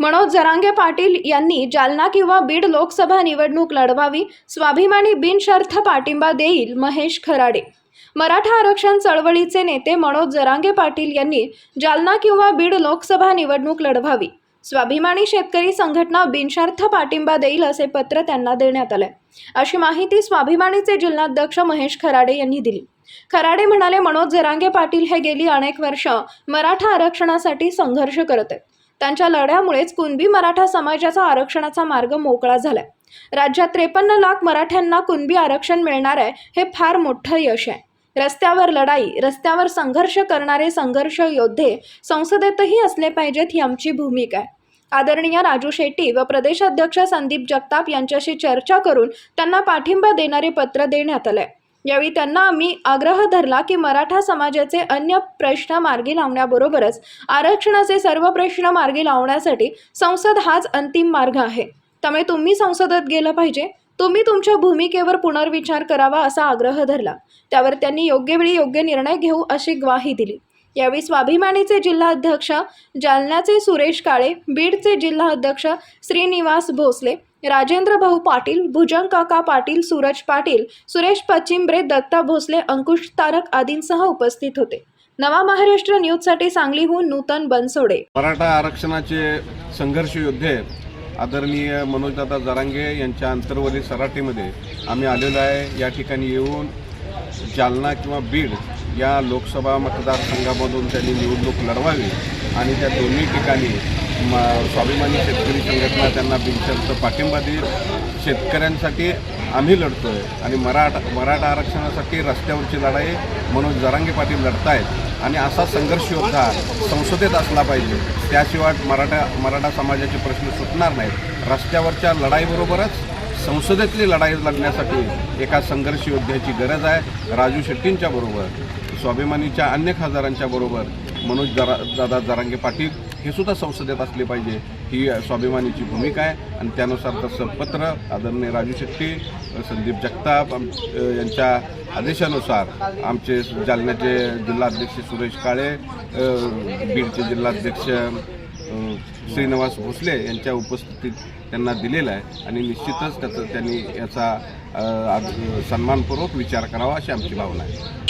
मनोज जरांगे पाटील यांनी जालना किंवा बीड लोकसभा निवडणूक लढवावी स्वाभिमानी बिनशर्थ पाठिंबा देईल महेश खराडे. मराठा आरक्षण चळवळीचे नेते मनोज जरांगे पाटील यांनी जालना किंवा बीड लोकसभा निवडणूक लढवावी. स्वाभिमानी शेतकरी संघटना बिनशर्थ पाठिंबा देईल असे पत्र त्यांना देण्यात आले अशी माहिती स्वाभिमानीचे जिल्हाध्यक्ष महेश खराडे यांनी दिली. खराडे म्हणाले मनोज जरांगे पाटील हे गेली अनेक वर्ष मराठा आरक्षणासाठी संघर्ष करत आहेत. त्यांच्या लढ्यामुळेच कुणबी मराठा समाजाचा आरक्षणाचा मार्ग मोकळा झालाय. राज्यात त्रेपन्न लाख मराठ्यांना कुणबी आरक्षण मिळणार आहे हे फार मोठं यश आहे. रस्त्यावर लढाई रस्त्यावर संघर्ष करणारे संघर्ष योद्धे संसदेतही असले पाहिजेत ही आमची भूमिका आहे. आदरणीय राजू शेट्टी व प्रदेशाध्यक्ष संदीप जगताप यांच्याशी चर्चा करून त्यांना पाठिंबा देणारे पत्र देण्यात आलंय. यावेळी त्यांना आम्ही आग्रह धरला की मराठा समाजाचे अन्य प्रश्न मार्गी लावण्याबरोबरच आरक्षणाचे सर्व प्रश्न मार्गी लावण्यासाठी संसद हाच अंतिम मार्ग आहे. त्यामुळे तुम्ही संसदेत गेलं पाहिजे. तुम्ही तुमच्या भूमिकेवर पुनर्विचार करावा असा आग्रह धरला. त्यावर त्यांनी योग्य वेळी योग्य निर्णय घेऊ अशी ग्वाही दिली. यावेळी स्वाभिमानीचे जिल्हाध्यक्ष जालन्याचे सुरेश काळे बीडचे जिल्हाध्यक्ष श्रीनिवास भोसले राजेंद्र भाऊ पाटील भुजंग काका पाटील सूरज पाटील सुरेश पचिंब्रे दत्ता भोसले अंकुश तारक आदींसह उपस्थित होते. नवा महाराष्ट्र न्यूजसाठी सांगलीहून नूतन बनसोडे. मराठा आरक्षणाचे संघर्ष योद्धे आदरणीय मनोजदादा जरांगे यांच्या अंतर्वली सराटीमध्ये आम्ही आलेलो आहे. या ठिकाणी येऊन जालना किंवा बीड या लोकसभा मतदारसंघामधून त्यांनी निवडणूक लढवावी आणि त्या दोन्ही ठिकाणी म स्वाभिमानी शेतकरी संघटना त्यांना बिनशर्त पाठिंबा देईल. शेतकऱ्यांसाठी आम्ही लढतो आहे आणि मराठा मराठा आरक्षणासाठी रस्त्यावरची लढाई मनोज जरांगे पाटील लढतायत. आणि असा संघर्ष योद्धा संसदेत असला पाहिजे त्याशिवाय मराठा मराठा समाजाचे प्रश्न सुटणार नाहीत. रस्त्यावरच्या लढाईबरोबरच संसदेतली लढाई लढण्यासाठी एका संघर्ष योद्ध्याची गरज आहे. राजू शेट्टींच्या बरोबर स्वाभिमानीच्या अन्य खासदारांच्या बरोबर मनोज जरा दादा जरांगे पाटील हे सुद्धा संसदेत असले पाहिजे. ही स्वाभिमानीची भूमिका आहे. आणि त्यानुसार तसं पत्र आदरणीय राजू शेट्टी संदीप जगताप यांच्या आदेशानुसार आमचे जालन्याचे जिल्हाध्यक्ष सुरेश काळे बीडचे जिल्हाध्यक्ष श्रीनिवास भोसले यांच्या उपस्थितीत त्यांना दिलेला आहे. आणि निश्चितच त्याचं त्यांनी याचा सन्मानपूर्वक विचार करावा अशी आमची भावना आहे.